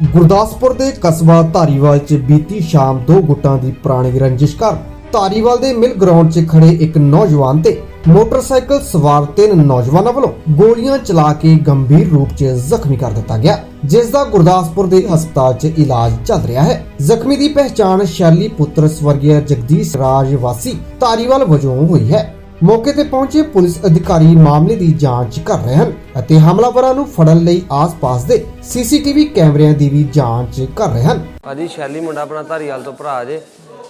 ਗੁਰਦਾਸਪੁਰ ਦੇ ਕਸਬਾ ਧਾਰੀਵਾਲ 'ਚ ਬੀਤੀ ਸ਼ਾਮ ਦੋ ਗੁੱਟਾਂ ਦੀ ਪੁਰਾਣੀ ਰੰਜਿਸ਼ ਕਰ ਧਾਰੀਵਾਲ ਦੇ ਮਿਲ ਗਰਾਊਂਡ 'ਚ ਖੜੇ ਇੱਕ ਨੌਜਵਾਨ ਤੇ ਮੋਟਰਸਾਈਕਲ ਸਵਾਰ ਤਿੰਨ ਨੌਜਵਾਨਾਂ ਵੱਲੋਂ ਗੋਲੀਆਂ ਚਲਾ ਕੇ ਗੰਭੀਰ ਰੂਪ 'ਚ ਜ਼ਖਮੀ ਕਰ ਦਿੱਤਾ ਗਿਆ, ਜਿਸ ਦਾ ਗੁਰਦਾਸਪੁਰ ਦੇ ਹਸਪਤਾਲ 'ਚ ਇਲਾਜ ਚੱਲ ਰਿਹਾ ਹੈ। ਜ਼ਖਮੀ ਦੀ ਪਹਿਚਾਣ ਸ਼ੈਲੀ ਪੁੱਤਰ ਸਵਰਗੀ ਜਗਦੀਸ਼ ਰਾਜ ਵਾਸੀ ਧਾਰੀਵਾਲ ਵਜੋਂ ਹੋਈ ਹੈ। ਮੌਕੇ ਤੇ ਪਹੁੰਚੇ ਪੁਲਿਸ ਅਧਿਕਾਰੀ ਮਾਮਲੇ ਦੀ ਜਾਂਚ ਕਰ ਰਹੇ ਹਨ ਅਤੇ ਹਮਲਾਵਰਾਂ ਨੂੰ ਫੜਨ ਲਈ ਆਸ-ਪਾਸ ਦੇ ਸੀਸੀਟੀਵੀ ਕੈਮਰਿਆਂ ਦੀ ਵੀ ਜਾਂਚ ਕਰ ਰਹੇ ਹਨ। ਭਾਜੀ, ਸ਼ੈਲੀ ਮੁੰਡਾ ਆਪਣਾ ਧਾਰੀਵਾਲ ਤੋਂ ਭਰਾ ਜੇ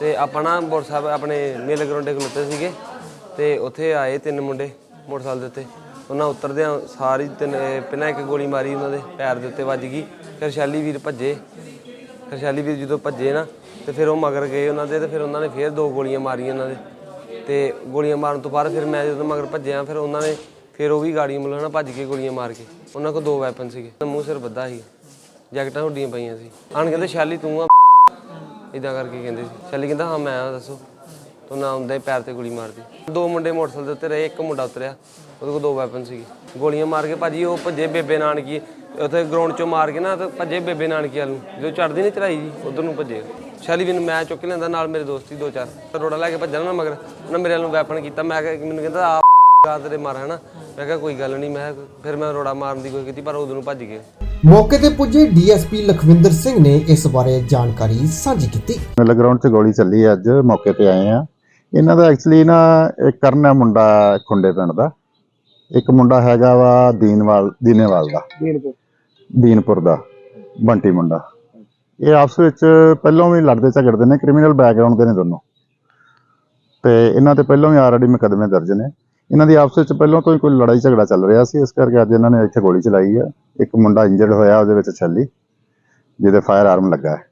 ਤੇ ਆਪਣਾ ਮੋਟਰਸਾਈਕਲ ਆਪਣੇ ਮੇਲੇ ਗਰਾਉਂਡੇ ਖਲੋਤੇ ਸੀਗੇ ਤੇ ਉੱਥੇ ਆਏ ਤਿੰਨ ਮੁੰਡੇ ਮੋਟਰਸਾਈਕਲ ਦੇ ਉੱਤੇ। ਉਹਨਾਂ ਉਤਰਦਿਆਂ ਸਾਰੀ ਤਿੰਨ ਪਹਿਲਾਂ ਇੱਕ ਗੋਲੀ ਮਾਰੀ ਉਹਨਾਂ ਦੇ ਪੈਰ ਦੇ ਉੱਤੇ ਵੱਜ ਗਈ, ਫਿਰ ਸ਼ੈਲੀ ਵੀਰ ਭੱਜੇ। ਫਿਰ ਸ਼ੈਲੀ ਵੀਰ ਜਦੋਂ ਭੱਜੇ ਨਾ ਤੇ ਫਿਰ ਉਹ ਮਗਰ ਗਏ ਉਹਨਾਂ ਦੇ ਤੇ ਫਿਰ ਉਹਨਾਂ ਨੇ ਫਿਰ ਦੋ ਗੋਲੀਆਂ ਮਾਰੀਆਂ ਉਹਨਾਂ ਦੇ। ਤੇ ਗੋਲੀਆਂ ਮਾਰਨ ਤੋਂ ਬਾਅਦ ਫਿਰ ਮੈਂ ਜਦੋਂ ਮਗਰ ਭੱਜਿਆ, ਫਿਰ ਉਹਨਾਂ ਨੇ ਫਿਰ ਉਹ ਵੀ ਗਾੜੀ ਮਤਲਬ ਨਾ ਭੱਜ ਕੇ ਗੋਲੀਆਂ ਮਾਰ ਕੇ। ਉਹਨਾਂ ਕੋਲ ਦੋ ਵੈਪਨ ਸੀਗੇ। ਮੂੰਹ ਸਿਰ ਬੱਧਾ ਸੀ। ਜੈਕਟਾਂ ਹੁੱਡੀਆਂ ਪਈਆਂ ਸੀ। ਆਣ ਕਹਿੰਦੇ, ਸ਼ੈਲੀ ਤੂੰ ਆ ਇਦਾਂ ਕਰਕੇ ਕਹਿੰਦੇ ਸੀ। ਸ਼ੈਲੀ ਕਹਿੰਦਾ, ਹਾਂ, ਮੈਂ ਆ, ਦੱਸੋ। ਤੂੰ ਨਾ ਹੁੰਦਾ ਪੈਰ ਤੇ ਗੋਲੀ ਮਾਰਦੀ ਦੋ ਮੁੰਡੇ ਮੋਟਰਸਾਈਕਲ ਦੇ ਉੱਤੇ ਰਹੇ, ਇੱਕ ਮੁੰਡਾ ਉਤਰਿਆ। ਉਹਦੇ ਕੋਲ ਦੋ ਵੈਪਨ ਸੀਗੇ। ਗੋਲੀਆਂ ਮਾਰ ਕੇ ਭਾਜੀ ਉਹ ਭੱਜੇ ਬੇਬੇ ਨਾਨਕੀ, ਉੱਥੇ ਗਰਾਊਂਡ ਚੋਂ ਮਾਰ ਕੇ ਨਾ, ਤੇ ਭੱਜੇ ਬੇਬੇ ਨਾਨਕੀ ਵੱਲ ਨੂੰ। ਜਦੋਂ ਚੜਦੀ ਨਹੀਂ ਚੜਾਈ ਜੀ, ਉਧਰ ਨੂੰ ਭੱਜੇ। ਸ਼ੈਲੀ ਵੀ ਨੂੰ ਮੈਂ ਚੁੱਕ ਲੈਂਦਾ ਨਾਲ ਮੇਰੇ ਦੋਸਤ ਦੋ ਚਾਰ। ਤੇ ਰੋੜਾ ਲੈ ਕੇ ਭੱਜਣਾ ਨਾ ਮਗਰ। ਉਹਨਾਂ ਮੇਰੇ ਵੱਲ ਵੈਪਨ ਕੀਤਾ। ਮੈਂ ਕਿਹਾ ਮੈਨੂੰ ਕਹਿੰਦਾ ਆ ਗਾ ਤੇਰੇ ਮਾਰ ਹਨਾ? ਮੈਂ ਕਿਹਾ ਕੋਈ ਗੱਲ ਨਹੀਂ ਮੈਂ ਫਿਰ ਮੈਂ ਰੋੜਾ ਮਾਰਨ ਦੀ ਕੋਈ ਕੀਤੀ ਪਰ ਉਦੋਂ ਨੂੰ ਭੱਜ ਗਏ ਮੌਕੇ ਤੇ ਪੁੱਜੇ ਡੀਐਸਪੀ ਲਖਵਿੰਦਰ ਸਿੰਘ ਨੇ ਇਸ ਬਾਰੇ ਜਾਣਕਾਰੀ ਸਾਂਝੀ ਕੀਤੀ। ਮਿਲ ਗਰਾਊਂਡ 'ਚ ਗੋਲੀ ਚੱਲੀ ਅੱਜ ਮੌਕੇ ਤੇ ਆਏ ਆ। ਇਹਨਾਂ ਦਾ ਐਕਚੁਅਲੀ ਨਾ ਇੱਕ ਕਰਨ ਹੈ ਮੁੰਡਾ ਖੁੰਡੇ ਪਿੰਡ ਦਾ। ਇੱਕ ਮੁੰਡਾ ਹੈਗਾ ਵਾ ਦੀਨਵਾਲ ਦੀਨੇਵਾਲ ਦਾ। ਦੀਨਪੁਰ ਦਾ। ਬੰਟੀ ਮੁੰਡਾ। ਇਹ ਆਪਸ ਵਿੱਚ ਪਹਿਲਾਂ ਵੀ ਲੜਦੇ ਝਗੜਦੇ ਨੇ ਕ੍ਰਿਮੀਨਲ ਬੈਕਗ੍ਰਾਉਂਡ ਦੇ ਨੇ ਦੋਨੋਂ। ਤੇ ਇਹਨਾਂ ਤੇ ਪਹਿਲਾਂ ਵੀ ਆਲਰੇਡੀ ਮੁਕੱਦਮੇ ਦਰਜ ਨੇ। ਇਹਨਾਂ ਦੀ ਆਪਸ ਵਿੱਚ ਪਹਿਲਾਂ ਤੋਂ ਹੀ ਕੋਈ ਲੜਾਈ ਝਗੜਾ ਚੱਲ ਰਿਹਾ ਸੀ, ਇਸ ਕਰਕੇ ਅੱਜ ਇਹਨਾਂ ਨੇ ਇੱਥੇ ਗੋਲੀ ਚਲਾਈ ਹੈ ਇੱਕ ਮੁੰਡਾ ਇੰਜਰਡ ਹੋਇਆ, ਉਹਦੇ ਵਿੱਚ ਛੱਲੀ, ਜਿਹਦੇ ਫਾਇਰ ਆਰਮ ਲੱਗਾ ਹੈ।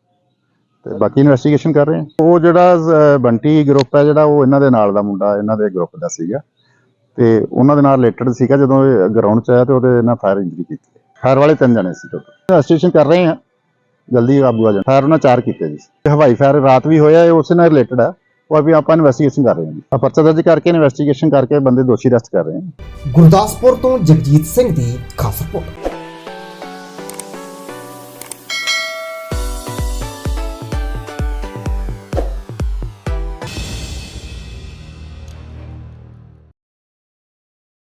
ਤੇ ਬਾਕੀ ਇਨਵੈਸਟੀਗੇਸ਼ਨ ਕਰ ਰਹੇ ਹਾਂ। ਉਹ ਜਿਹੜਾ ਬੰਟੀ ਗਰੁੱਪ ਹੈ ਜਿਹੜਾ, ਉਹ ਇਹਨਾਂ ਦੇ ਨਾਲ ਦਾ ਮੁੰਡਾ, ਇਹਨਾਂ ਦੇ ਗਰੁੱਪ ਦਾ ਸੀਗਾ। ਤੇ ਉਹਨਾਂ ਦੇ ਨਾਲ ਰਿਲੇਟਡ ਸੀਗਾ ਜਦੋਂ ਇਹ ਗਰਾਊਂਡ 'ਚ ਆਇਆ ਤੇ ਉਹਦੇ ਨਾਲ ਫਾਇਰ ਇੰਜਰੀ ਕੀਤੀ। ਫਾਇਰ ਵਾਲੇ ਤਿੰਨ ਜਣੇ ਸੀ ਟੋਟਲ ਇਨਵੈਸਟੀਗੇਸ਼ਨ ਕਰ ਰਹੇ ਹਾਂ। ਜਲਦੀ ਕਾਬੂ ਆ ਜਾਣ। ਫਾਇਰ ਉਹਨਾਂ ਚਾਰ ਕੀਤੇ ਜੀ। ਹਵਾਈ ਫਾਇਰ ਰਾਤ ਵੀ ਹੋਇਆ, ਇਹ ਉਸੇ ਨਾਲ ਰਿਲੇਟਡ ਹੈ ਉਹ ਵੀ ਆਪਾਂ ਇਨਵੈਸਟੀਗੇਸ਼ਨ ਕਰ ਰਹੇ ਹਾਂ ਜੀ। ਪਰਚਾ ਦਰਜ ਕਰਕੇ ਇਨਵੈਸਟੀਗੇਸ਼ਨ ਕਰਕੇ ਬੰਦੇ ਦੋਸ਼ੀ ਅਰੈਸਟ ਕਰ ਰਹੇ ਹਾਂ। ਗੁਰਦਾਸਪੁਰ ਤੋਂ ਜਗਜੀਤ ਸਿੰਘ ਦੀ ਖਾਸ ਰਿਪੋਰਟ।